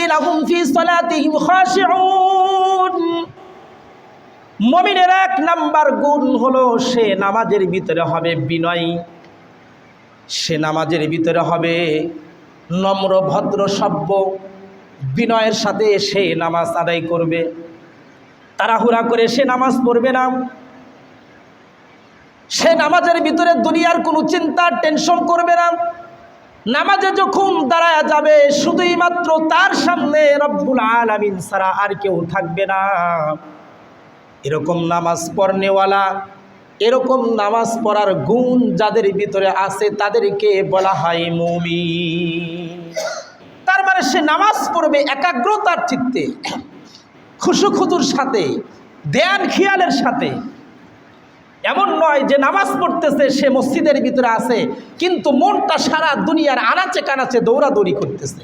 الذين هم في صلاتهم خاشعون মমিনের এক নাম্বার গুণ হলো সে নামাজের ভিতরে হবে বিনয়ী সে নামাজের ভিতরে হবে নম্র ভদ্র সভ্য বিনয়ের সাথে সে নামাজ আদায় করবে তাড়াহুড়া করে সে নামাজ পড়বে না সে নামাজের ভিতরে দুনিয়ার কোনো চিন্তা টেনশন করবে না নামাজে যখন দাঁড়ায় যাবে শুধুই মাত্র তার সামনে রব্বুল আলামিন ছাড়া আর কেউ থাকবে না। এরকম নামাজ পড়নেওয়ালা, এরকম নামাজ পড়ার গুণ যাদের ভিতরে আছে, তাদেরকে বলা হয় মমি তার মানে সে নামাজ পড়বে একাগ্রতার চিত্তে, খুশুখুতুর সাথে ধ্যান খেয়ালের সাথে এমন নয় যে নামাজ পড়তেছে, সে মসজিদের ভিতরে আছে, কিন্তু মনটা সারা দুনিয়ার আনাচে কানাচে দৌড়াদৌড়ি করতেছে।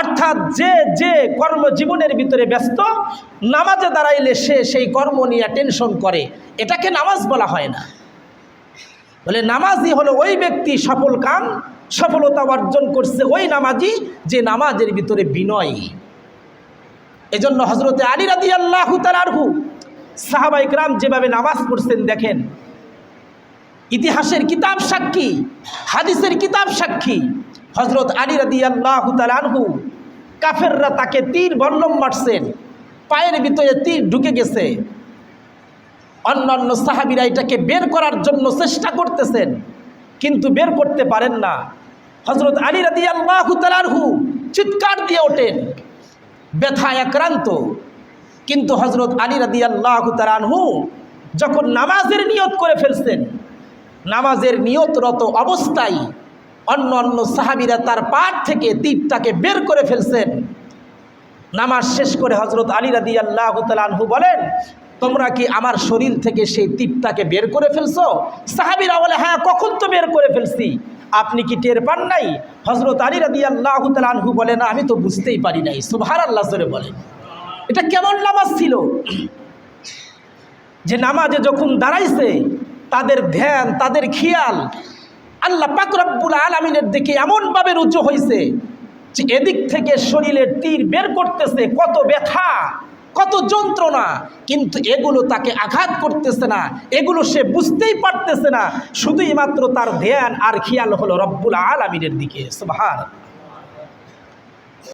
অর্থাৎ যে যে কর্মজীবনের ভিতরে ব্যস্ত, নামাজে দাঁড়াইলে সে সেই কর্ম নিয়ে টেনশন করে। এটাকে নামাজ বলা হয় না। বলে নামাজই হলো ওই ব্যক্তি সফল কাম, সফলতা অর্জন করছে ওই নামাজি যে নামাজের ভিতরে বিনয়। এজন্য হজরতে আলী রাদি আল্লাহ তালারহু সাহাবাই গ্রাম যেভাবে নামাজ পড়ছেন দেখেন। ইতিহাসের কিতাব সাক্ষী, হাদিসের কিতাব সাক্ষী। হজরত আলী রাদি আল্লাহ তালানহু কাফেররা তাকে তীর বল্লম মারছেন, পায়ের ভিতরে তীর ঢুকে গেছে। অন্যান্য সাহাবিরা এটাকে বের করার জন্য চেষ্টা করতেছেন, কিন্তু বের করতে পারেন না। হজরত আলী রাদি আল্লাহ চিৎকার দিয়ে ওঠেন, ব্যথায় আক্রান্ত। কিন্তু হজরত আলী রাদি আল্লাহ যখন নামাজের নিয়ত করে ফেলছেন, নামাজের নিয়তরত অবস্থায় অন্য অন্য সাহাবিরা তার পাট থেকে তীরটাকে বের করে ফেলছেন। নামাজ শেষ করে হজরত আলী রাদি আল্লাহ তালানহু বলেন, তোমরা কি আমার শরীর থেকে সেই তীরটাকে বের করে ফেলছো? সাহাবিরা বলে হ্যাঁ কখন তো বের করে ফেলছি। আপনি কি টের পান নাই? হজরত আলী রাদি আল্লাহ তালানহু বলে, না, আমি তো বুঝতেই পারি নাই। সুভার আল্লাহ বলেন। এটা কেমন নামাজ ছিল? যে নামাজে যখন দাঁড়াইছে, তাদের ধ্যান, তাদের খেয়াল, আল্লাহ পাকরব্বুল আলমিনের দিকে এমনভাবে রুজু হয়েছে যে এদিক থেকে শরীরের তীর বের করতেছে, কত ব্যথা, কত যন্ত্রণা, কিন্তু এগুলো তাকে আঘাত করতেছে না, এগুলো সে বুঝতেই পারতেছে না। শুধুই মাত্র তার ধ্যান আর খেয়াল হলো রব্বুল আলমিনের দিকে সুভার